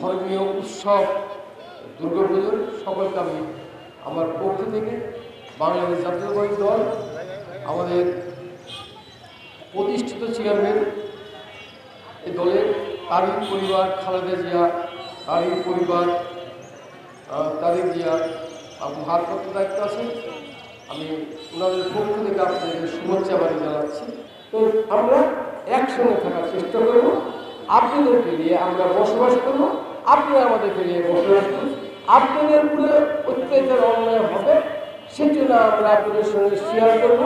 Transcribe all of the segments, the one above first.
ধর্মীয় উৎসব দুর্গাপুজোর সকলকে আমি আমার পক্ষ থেকে বাংলাদেশ জাতীয়তাবাদী দল, আমাদের প্রতিষ্ঠিত চেয়ারম্যান এই দলের তারই পরিবার, খালেদা জিয়া তারই পরিবার তারিক জিয়া আপনি ভারপ্রাপ্ত দায়িত্ব আছেন আমি ওনাদের পক্ষ থেকে আপনাদের শুভেচ্ছা বাড়ি জানাচ্ছি। তো আমরা একসঙ্গে থাকার চেষ্টা করব। আপনাদেরকে নিয়ে আমরা বসবাস করব। আপনারা আমাদেরকে নিয়ে বসবাস করুন আপনাদের উপরে অত্যাচার, অন্যায় হবে, সেজন্য আমরা আপনাদের সঙ্গে শেয়ার করব।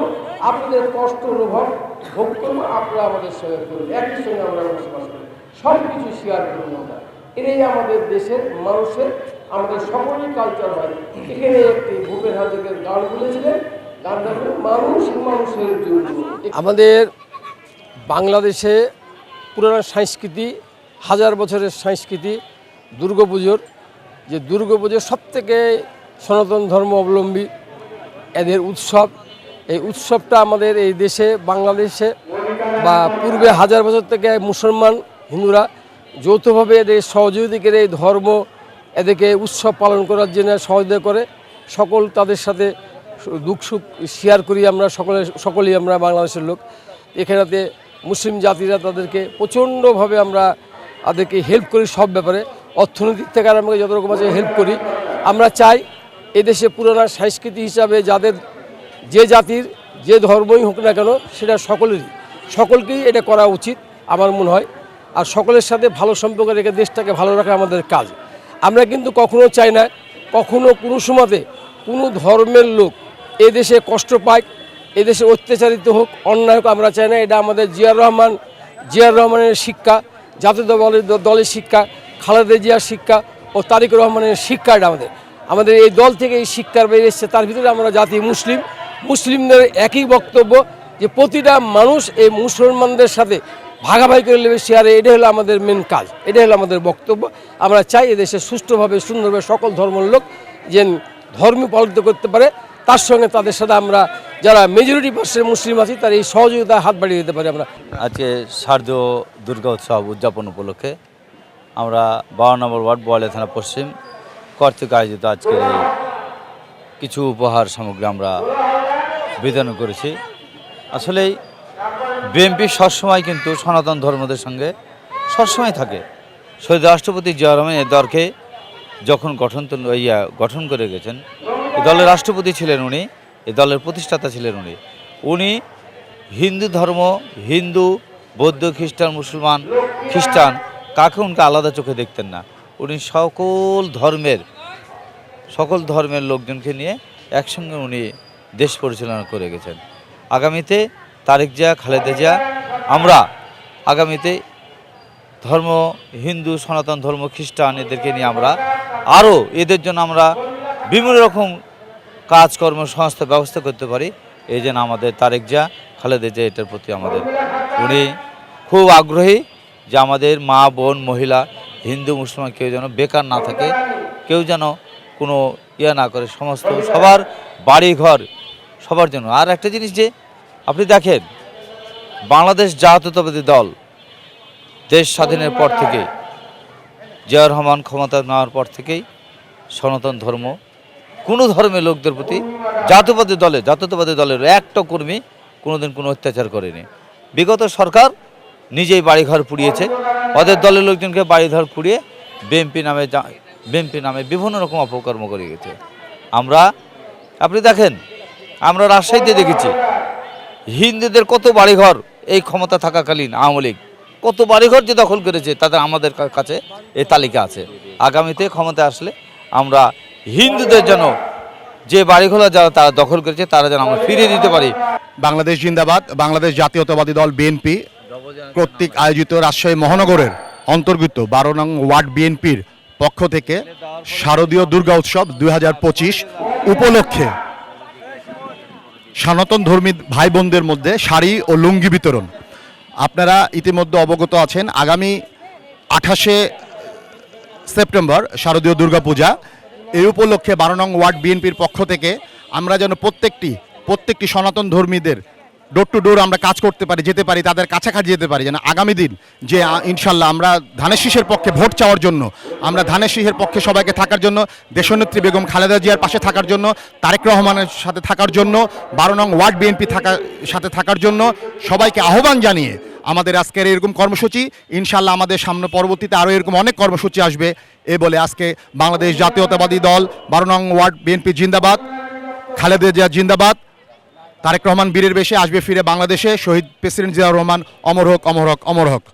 আপনাদের কষ্ট অনুভব, ভোগ করব, আপনারা আমাদের সঙ্গে করুন। একই সঙ্গে আমরা বসবাস করব সব কিছু শেয়ার করব আমরা। এটাই আমাদের দেশের মানুষের, আমাদের সকলেই কালচার হয়। এখানে একটি ভূপেন হাজরিকার গান বলেছিলেন গানটা মানুষ মানুষের জন্য। আমাদের বাংলাদেশে পুরানো সংস্কৃতি, হাজার বছরের সংস্কৃতি দুর্গাপুজোর যে দুর্গাপুজো সব থেকে সনাতন ধর্ম অবলম্বী এদের উৎসব। এই উৎসবটা আমাদের এই দেশে, বাংলাদেশে বা পূর্বে হাজার বছর থেকে মুসলমান হিন্দুরা যৌথভাবে এদের সহযোগিতা করে এই ধর্ম এদেরকে উৎসব পালন করার জন্য সহযোগিতা করে। সকল তাদের সাথে দুঃখ সুখ শেয়ার করি আমরা, সকলে, সকলেই আমরা বাংলাদেশের লোক। এখানেতে মুসলিম জাতিরা তাদেরকে প্রচণ্ডভাবে আমরা তাদেরকে হেল্প করি সব ব্যাপারে। অর্থনৈতিক থেকে আরম্ভ করে যত রকম আছে হেল্প করি। আমরা চাই এদেশে পুরানা সংস্কৃতি হিসাবে যাদের যে জাতির, যে ধর্মই হোক না কেন, সেটা সকলেরই। সকলকেই এটা করা উচিত আমার মনে হয়। আর সকলের সাথে ভালো সম্পর্ক রেখে দেশটাকে ভালো রাখা আমাদের কাজ। আমরা কিন্তু কখনো চাই না, কখনো কোনো সময়তে কোনো ধর্মের লোক এদেশে কষ্ট পায় এদেশে অত্যাচারিত হোক, অন্যায় হোক, আমরা চাই না। এটা আমাদের জিয়ার রহমান জিয়ার রহমানের শিক্ষা, জাতীয় দলের দলের শিক্ষা। খালেদা জিয়ার শিক্ষা ও তারিক রহমানের শিক্ষা এটা আমাদের। আমাদের এই দল থেকে এই শিক্ষার বেরিয়ে এসছে, তার ভিতরে আমরা জাতি মুসলিম। মুসলিমদের একই বক্তব্য যে প্রতিটা মানুষ এই মুসলমানদের সাথে ভাগাভাগি করে নেবে শেয়ারে এটা হলো আমাদের মেন কাজ এটা হলো আমাদের বক্তব্য। আমরা চাই এদেশে সুষ্ঠুভাবে, সুন্দরভাবে সকল ধর্মের লোক যেন ধর্ম পালিত করতে পারে। তার সঙ্গে তাদের সাথে আমরা যারা মেজরিটি পার্সেন্ট মুসলিম আছি, তার এই সহযোগিতা হাত বাড়িয়ে দিতে পারি আমরা। আজকে শারদীয় দুর্গা উৎসব উদযাপন উপলক্ষে আমরা বারো নম্বর ওয়ার্ড বোয়ালিয়া থানা পশ্চিম কর্তৃক আয়োজিত আজকের কিছু উপহার সামগ্রী আমরা বিতরণ করেছি। আসলেই বিএনপি সবসময় কিন্তু সনাতন ধর্মদের সঙ্গে সবসময় থাকে। শহীদ রাষ্ট্রপতি জিয়া রহমান এই দলকে যখন গঠন ইয়া গঠন করে গেছেন এই দলের রাষ্ট্রপতি ছিলেন উনি, এ দলের প্রতিষ্ঠাতা ছিলেন উনি। উনি হিন্দু ধর্ম, হিন্দু, বৌদ্ধ, খ্রিস্টান, মুসলমান, খ্রিস্টান কাকে উনকে আলাদা চোখে দেখতেন না। উনি সকল ধর্মের সকল ধর্মের লোকজনকে নিয়ে একসঙ্গে উনি দেশ পরিচালনা করে গেছেন। আগামীতে তারেক জিয়া, খালেদা জিয়া, আমরা আগামীতে ধর্ম, হিন্দু, সনাতন ধর্ম, খ্রিস্টান এদেরকে নিয়ে আমরা আরও এদের জন্য আমরা বিভিন্ন রকম কাজকর্ম, সংস্থা ব্যবস্থা করতে পারি। এই আমাদের তারেক জিয়া, খালেদা জিয়া এটার প্রতি আমাদের উনি খুব আগ্রহী। যে আমাদের মা, বোন, মহিলা, হিন্দু, মুসলমান কেউ যেন বেকার না থাকে, কেউ যেন কোনো ইয়ে না করে, সমস্ত সবার বাড়ি ঘর সবার জন্য। আর একটা জিনিস যে, আপনি দেখেন, বাংলাদেশ জাতীয়তাবাদী দল দেশ স্বাধীনের পর থেকে জিয়া রহমান ক্ষমতা নেওয়ার পর থেকেই সনাতন ধর্ম, কোনো ধর্মের লোকদের প্রতি জাতীয়বাদী দলে, জাতীয়তাবাদী দলের একটা কর্মী কোনোদিন কোনো অত্যাচার করেনি। বিগত সরকার নিজেই বাড়িঘর পুড়িয়েছে। ওদের দলের লোকজনকে বাড়িঘর পুড়িয়ে বিএমপি নামে বিএমপি নামে বিভিন্ন রকম অপকর্ম করে গেছে। আমরা, আপনি দেখেন, আমরা রাজশাহীতে দেখেছি, হিন্দুদের কত বাড়িঘর এই ক্ষমতা থাকাকালীন আওয়ামী লীগ, কত বাড়িঘর যে দখল করেছে তাদের আমাদের কাছে এই তালিকা আছে। আগামীতে ক্ষমতা আসলে আমরা হিন্দুদের যেন যে বাড়িঘর যারা তারা দখল করেছে তারা যেন আমরা ফিরিয়ে দিতে পারি। বাংলাদেশ জিন্দাবাদ, বাংলাদেশ জাতীয়তাবাদী দল বিএনপি কর্তৃক আয়োজিত রাজশাহী মহানগরের অন্তর্ভুক্ত বারো নং ওয়ার্ড বিএনপির পক্ষ থেকে শারদীয় দুর্গা উৎসব দু হাজার পঁচিশ উপলক্ষে সনাতন ধর্মী ভাই বোনদের মধ্যে শাড়ি ও লুঙ্গি বিতরণ। আপনারা ইতিমধ্যে অবগত আছেন আগামী আঠাশে সেপ্টেম্বর শারদীয় দুর্গাপূজা এই উপলক্ষে বারো নং ওয়ার্ড বিএনপির পক্ষ থেকে আমরা যেন প্রত্যেকটি প্রত্যেকটি সনাতন ধর্মীদের ডোর টু ডোর আমরা কাজ করতে পারি, যেতে পারি, তাদের কাছাকাছি যেতে পারি। যেন আগামী দিন যে ইনশাল্লাহ আমরা ধানের শীষের পক্ষে ভোট চাওয়ার জন্য, আমরা ধানের শীষের পক্ষে সবাইকে থাকার জন্য, দেশনেত্রী বেগম খালেদা জিয়ার পাশে থাকার জন্য, তারেক রহমানের সাথে থাকার জন্য, বারো নং ওয়ার্ড বিএনপি থাকার সাথে থাকার জন্য সবাইকে আহ্বান জানিয়ে আমাদের আজকের এরকম কর্মসূচি, ইনশাল্লাহ আমাদের সামনে পরবর্তীতে আরও এরকম অনেক কর্মসূচি আসবে। এ বলে আজকে বাংলাদেশ জাতীয়তাবাদী দল, বারো নং ওয়ার্ড বিএনপি জিন্দাবাদ, খালেদা জিয়া জিন্দাবাদ। তারেক রহমান বীরের বেশে আসবে ফিরে বাংলাদেশে। শহীদ প্রেসিডেন্ট জিয়াউর রহমান, অমর হোক অমর হোক অমর হোক।